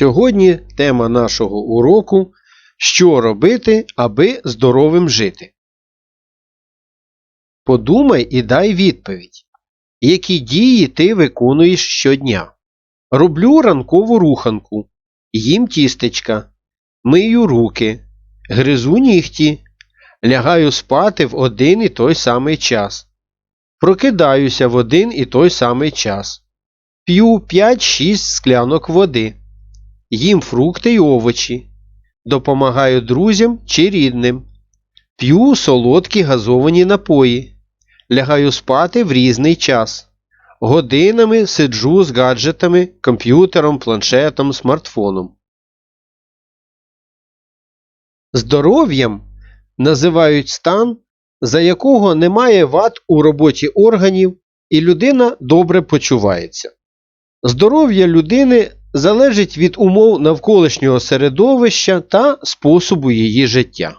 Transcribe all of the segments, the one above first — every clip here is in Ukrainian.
Сьогодні тема нашого уроку Що робити, аби здоровим жити. Подумай і дай відповідь. Які дії ти виконуєш щодня? Роблю ранкову руханку, їм тістечка, мию руки, гризу нігті, лягаю спати в один і той самий час. Прокидаюся в один і той самий час. П'ю 5-6 склянок води. Їм фрукти й овочі. Допомагаю друзям чи рідним. П'ю солодкі газовані напої. Лягаю спати в різний час. Годинами сиджу з гаджетами, комп'ютером, планшетом, смартфоном. Здоров'ям називають стан, за якого немає вад у роботі органів і людина добре почувається. Здоров'я людини залежить від умов навколишнього середовища та способу її життя.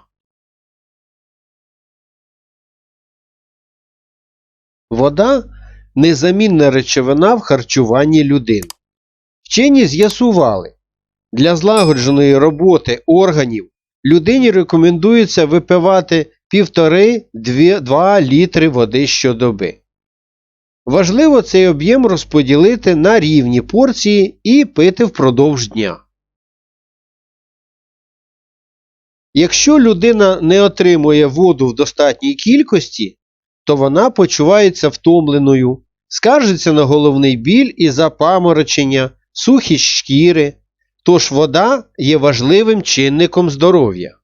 Вода незамінна речовина в харчуванні людини. Вчені з'ясували, для злагодженої роботи органів людині рекомендується випивати 1,5-2 літри води щодоби. Важливо цей об'єм розподілити на рівні порції і пити впродовж дня. Якщо людина не отримує воду в достатній кількості, то вона почувається втомленою, скаржиться на головний біль і запаморочення, сухість шкіри, тож вода є важливим чинником здоров'я.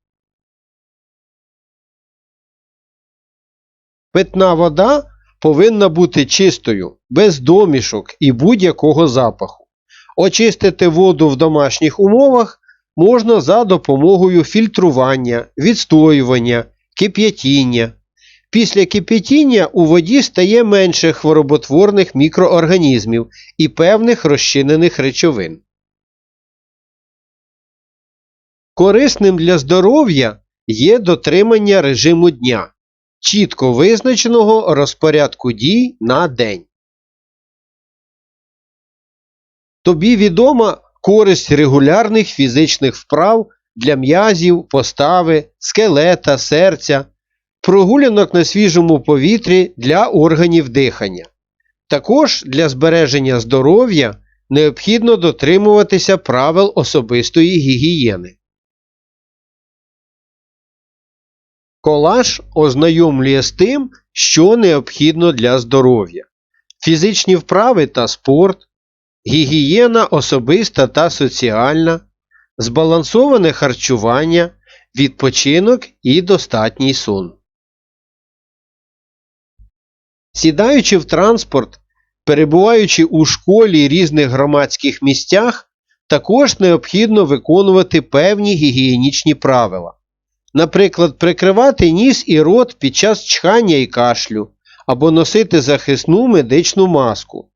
Питна вода повинна бути чистою, без домішок і будь-якого запаху. Очистити воду в домашніх умовах можна за допомогою фільтрування, відстоювання, кип'ятіння. Після кип'ятіння у воді стає менше хвороботворних мікроорганізмів і певних розчинених речовин. Корисним для здоров'я є дотримання режиму дня, чітко визначеного розпорядку дій на день. Тобі відома користь регулярних фізичних вправ для м'язів, постави, скелета, серця, прогулянок на свіжому повітрі для органів дихання. Також для збереження здоров'я необхідно дотримуватися правил особистої гігієни. Колаж ознайомлює з тим, що необхідно для здоров'я: фізичні вправи та спорт, гігієна особиста та соціальна, збалансоване харчування, відпочинок і достатній сон. Сідаючи в транспорт, перебуваючи у школі різних громадських місцях, також необхідно виконувати певні гігієнічні правила. Наприклад, прикривати ніс і рот під час чхання і кашлю, або носити захисну медичну маску.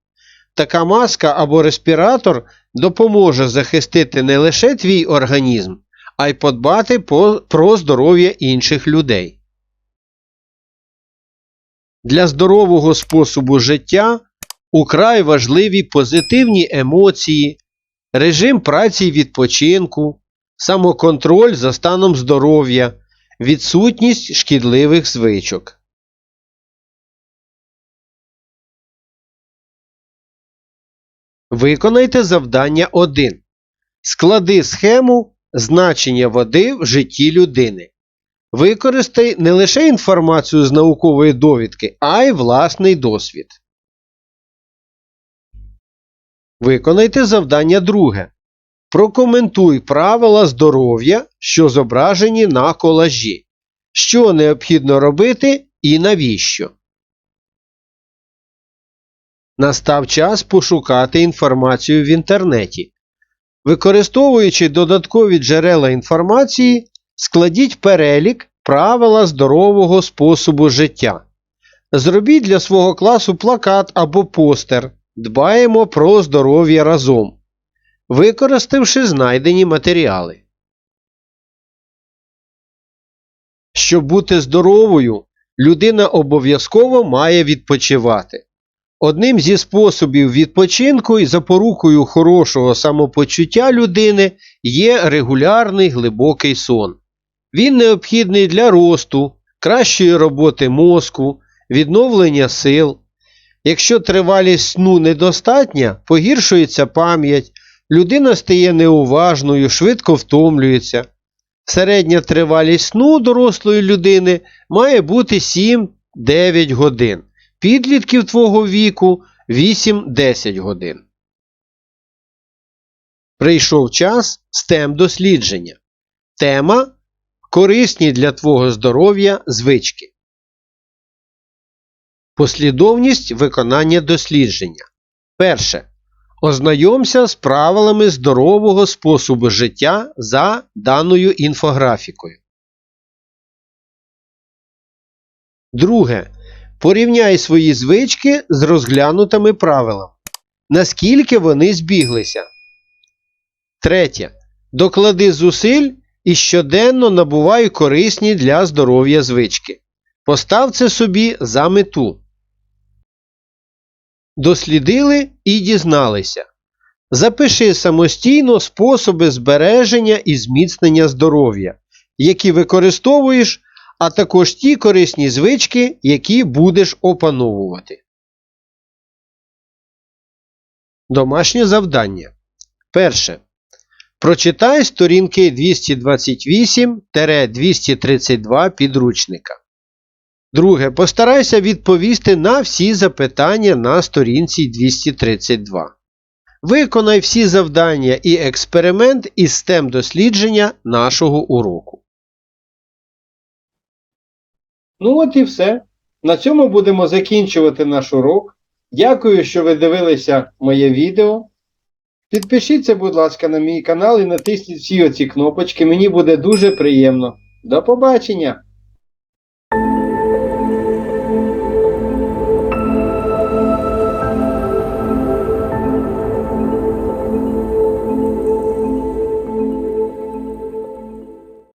Така маска або респіратор допоможе захистити не лише твій організм, а й подбати про здоров'я інших людей. Для здорового способу життя украй важливі позитивні емоції, режим праці й відпочинку, самоконтроль за станом здоров'я, відсутність шкідливих звичок. Виконайте завдання 1. Склади схему значення води в житті людини. Використай не лише інформацію з наукової довідки, а й власний досвід. Виконайте завдання друге. Прокоментуй правила здоров'я, що зображені на колажі. Що необхідно робити і навіщо. Настав час пошукати інформацію в інтернеті. Використовуючи додаткові джерела інформації, складіть перелік правила здорового способу життя. Зробіть для свого класу плакат або постер. Дбаємо про здоров'я разом, використавши знайдені матеріали. Щоб бути здоровою, людина обов'язково має відпочивати. Одним зі способів відпочинку і запорукою хорошого самопочуття людини є регулярний глибокий сон. Він необхідний для росту, кращої роботи мозку, відновлення сил. Якщо тривалість сну недостатня, погіршується пам'ять, людина стає неуважною, швидко втомлюється. Середня тривалість сну дорослої людини має бути 7-9 годин. Підлітків твого віку 8-10 годин. Прийшов час STEM дослідження. Тема корисні для твого здоров'я звички. Послідовність виконання дослідження. Перше. Ознайомся з правилами здорового способу життя за даною інфографікою. Друге. Порівняй свої звички з розглянутими правилами. Наскільки вони збіглися. Третє. Доклади зусиль і щоденно набувай корисні для здоров'я звички. Постав це собі за мету. Дослідили і дізналися. Запиши самостійно способи збереження і зміцнення здоров'я, які використовуєш, а також ті корисні звички, які будеш опановувати. Домашнє завдання. Перше. Прочитай сторінки 228-232 підручника. Друге. Постарайся відповісти на всі запитання на сторінці 232. Виконай всі завдання і експеримент із STEM дослідження нашого уроку. Ну от і все. На цьому будемо закінчувати наш урок. Дякую, що ви дивилися моє відео. Підпишіться, будь ласка, на мій канал і натисніть всі оці кнопочки. Мені буде дуже приємно. До побачення!